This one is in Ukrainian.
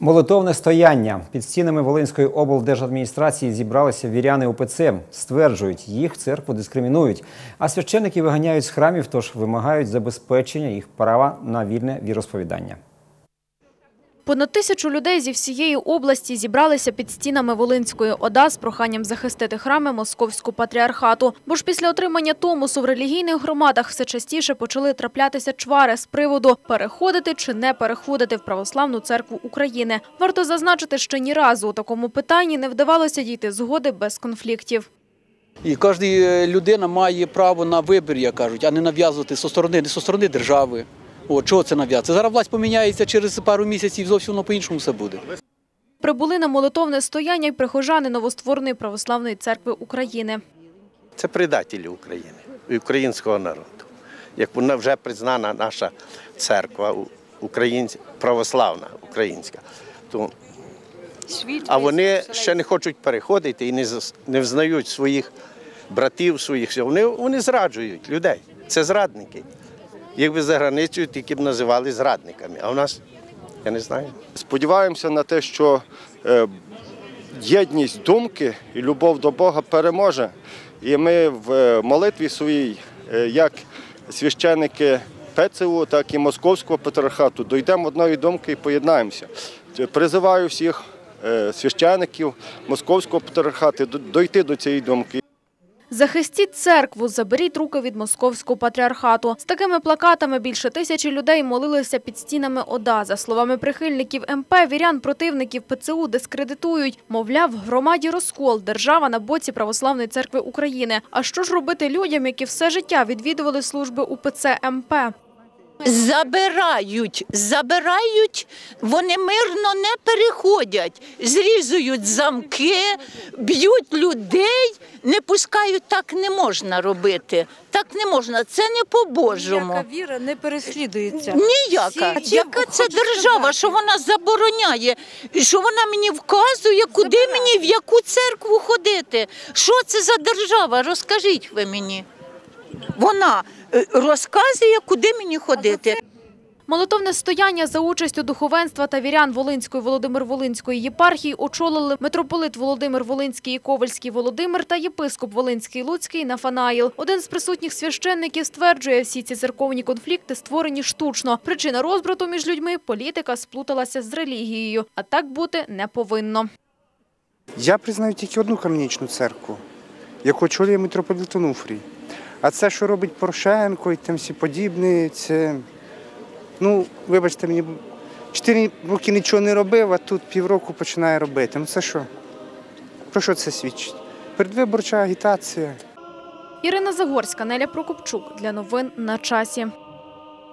Молитовне стояння під стінами Волинської облдержадміністрації зібралися віряни УПЦ. Стверджують, їх церкву дискримінують, а священики виганяють з храмів, тож вимагають забезпечення їх права на вільне віросповідання. Понад тисячу людей зі всієї області зібралися під стінами Волинської ОДА з проханням захистити храми Московського патріархату. Бо ж після отримання Томосу в релігійних громадах все частіше почали траплятися чвари з приводу переходити чи не переходити в Православну церкву України. Варто зазначити, що ні разу у такому питанні не вдавалося дійти згоди без конфліктів. І кожна людина має право на вибір, як кажуть, а не нав'язувати зі сторони, не зі сторони держави. О, чого це нав'язувати? Зараз власть поміняється через пару місяців, зовсім воно по-іншому все буде. Прибули на молитовне стояння й прихожани новоствореної Православної церкви України. Це предателі України і українського народу. Як вона вже признана наша церква українська, православна українська. То, а вони ще не хочуть переходити і не, не взнають своїх братів, своїх. Вони, вони зраджують людей. Це зрадники. Якби за границею тільки б називали зрадниками. А у нас, я не знаю. Сподіваємося на те, що е, єдність думки і любов до Бога переможе. І ми в е, молитві своїй, е, як священики ПЦУ, так і Московського патріархату, дійдемо одної думки і поєднаємося. Призиваю всіх священиків Московського патріархату до- дойти до цієї думки. Захистіть церкву, заберіть руки від московського патріархату. З такими плакатами більше тисячі людей молилися під стінами ОДА. За словами прихильників МП, вірян противників ПЦУ дискредитують. Мовляв, в громаді розкол, держава на боці Православної церкви України. А що ж робити людям, які все життя відвідували служби УПЦ МП? Забирають, забирають, вони мирно не переходять, зрізують замки, б'ють людей, не пускають, так не можна робити. Так не можна, це не по-божому. Ніяка віра не переслідується. Ніяка. Всі- Яка це хочу держава, сказати. що вона забороняє, що вона мені вказує, куди мені, в яку церкву ходити? Що це за держава? Розкажіть ви мені. Вона е, розказує, куди мені ходити. Молитовне стояння за участю духовенства та вірян Волинської Володимир Волинської єпархії очолили митрополит Володимир Волинський і Ковальський Володимир та єпископ Волинський Луцький Нафанаїл. Один з присутніх священників стверджує, всі ці церковні конфлікти створені штучно. Причина розбрату між людьми – політика сплуталася з релігією, а так бути не повинно. Я признаю тільки одну канонічну церкву, яку очолює митрополит Онуфрій. А це, що робить Порошенко і там всі подібні, це. Ну, вибачте мені, чотири роки нічого не робив, а тут півроку починає робити. Ну це що? Про що це свідчить? Передвиборча агітація. Ірина Загорська, Неля Прокопчук. Для новин на часі.